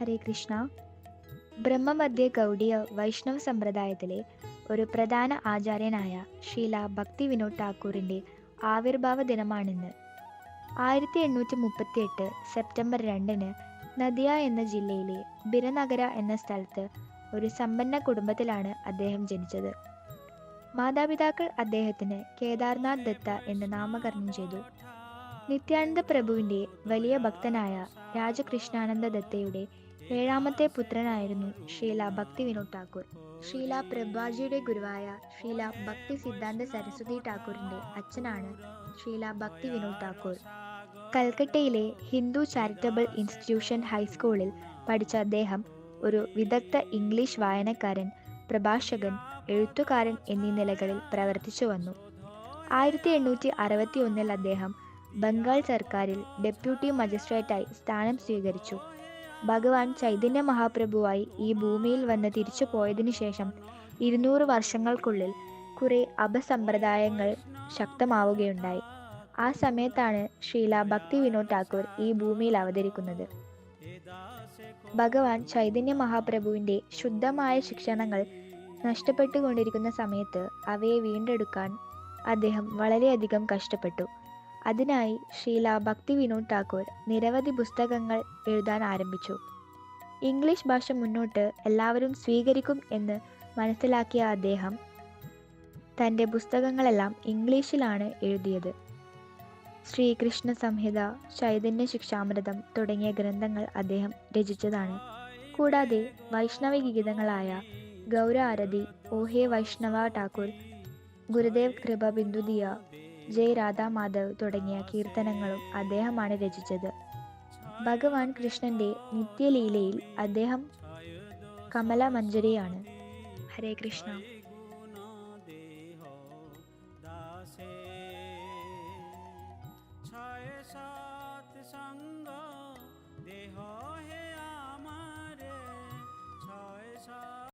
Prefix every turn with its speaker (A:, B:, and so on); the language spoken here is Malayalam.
A: ഹരേ കൃഷ്ണ. ബ്രഹ്മമധ്യ ഗൗഡിയ വൈഷ്ണവ സമ്പ്രദായത്തിലെ ഒരു പ്രധാന ആചാര്യനായ ഷീല ഭക്തി വിനോദ് ടാക്കൂറിന്റെ ആവിർഭാവ ദിനമാണിന്ന്. ആയിരത്തി എണ്ണൂറ്റി മുപ്പത്തി എട്ട് സെപ്റ്റംബർ രണ്ടിന് നദിയ എന്ന ജില്ലയിലെ ബിരനഗര എന്ന സ്ഥലത്ത് ഒരു സമ്പന്ന കുടുംബത്തിലാണ് അദ്ദേഹം ജനിച്ചത്. മാതാപിതാക്കൾ അദ്ദേഹത്തിന് കേദാർനാഥ് ദത്ത എന്ന് നാമകരണം ചെയ്തു. നിത്യാനന്ദ പ്രഭുവിന്റെ വലിയ ഭക്തനായ രാജകൃഷ്ണാനന്ദ ദത്തയുടെ ഏഴാമത്തെ പുത്രനായിരുന്നു ഷീല ഭക്തി വിനോദ് ഠാക്കൂർ. ഷീല പ്രഭാജിയുടെ ഗുരുവായ ഷീല ഭക്തി സിദ്ധാന്ത സരസ്വതി ഠാക്കൂറിന്റെ അച്ഛനാണ് ഷീല ഭക്തി വിനോദ് ഠാക്കൂർ. കൽക്കട്ടയിലെ ഹിന്ദു ചാരിറ്റബിൾ ഇൻസ്റ്റിറ്റ്യൂഷൻ ഹൈസ്കൂളിൽ പഠിച്ച അദ്ദേഹം ഒരു വിദഗ്ധ ഇംഗ്ലീഷ് വായനക്കാരൻ പ്രഭാഷകൻ എഴുത്തുകാരൻ എന്നീ നിലകളിൽ പ്രവർത്തിച്ചു വന്നു. ആയിരത്തി എണ്ണൂറ്റി അറുപത്തി ഒന്നിൽ അദ്ദേഹം ബംഗാൾ സർക്കാരിൽ ഡെപ്യൂട്ടി മജിസ്ട്രേറ്റായി സ്ഥാനം സ്വീകരിച്ചു. ഭഗവാൻ ചൈതന്യ മഹാപ്രഭുവായി ഈ ഭൂമിയിൽ വന്ന് തിരിച്ചു പോയതിനു ശേഷം ഇരുന്നൂറ് വർഷങ്ങൾക്കുള്ളിൽ കുറെ അപസമ്പ്രദായങ്ങൾ ശക്തമാവുകയുണ്ടായി. ആ സമയത്താണ് ഷീല ഭക്തി വിനോദ് ഠാക്കൂർ ഈ ഭൂമിയിൽ അവതരിക്കുന്നത്. ഭഗവാൻ ചൈതന്യ മഹാപ്രഭുവിന്റെ ശുദ്ധമായ ശിക്ഷണങ്ങൾ നഷ്ടപ്പെട്ടുകൊണ്ടിരിക്കുന്ന സമയത്ത് അവയെ വീണ്ടെടുക്കാൻ അദ്ദേഹം വളരെയധികം കഷ്ടപ്പെട്ടു. അതിനായി ഷീല ഭക്തി വിനോദ് ഠാക്കൂർ നിരവധി പുസ്തകങ്ങൾ എഴുതാൻ ആരംഭിച്ചു. ഇംഗ്ലീഷ് ഭാഷ മുന്നോട്ട് എല്ലാവരും സ്വീകരിക്കും എന്ന് മനസ്സിലാക്കിയ അദ്ദേഹം തന്റെ പുസ്തകങ്ങളെല്ലാം ഇംഗ്ലീഷിലാണ് എഴുതിയത്. ശ്രീകൃഷ്ണ സംഹിത ചൈതന്യ ശിക്ഷാമൃതം തുടങ്ങിയ ഗ്രന്ഥങ്ങൾ അദ്ദേഹം രചിച്ചതാണ്. കൂടാതെ വൈഷ്ണവ ഗീതങ്ങളായ ഗൗര ആരതി ഓഹേ വൈഷ്ണവ ഠാക്കൂർ ഗുരുദേവ് കൃപ ബിന്ദുദിയ ജയ് രാധാ മാധവ് തുടങ്ങിയ കീർത്തനങ്ങളും അദ്ദേഹമാണ് രചിച്ചത്. ഭഗവാൻ കൃഷ്ണന്റെ നിത്യലീലയിൽ അദ്ദേഹം കമല മഞ്ജരിയാണ് ഹരേ കൃഷ്ണ.
B: छाय सात संग देहा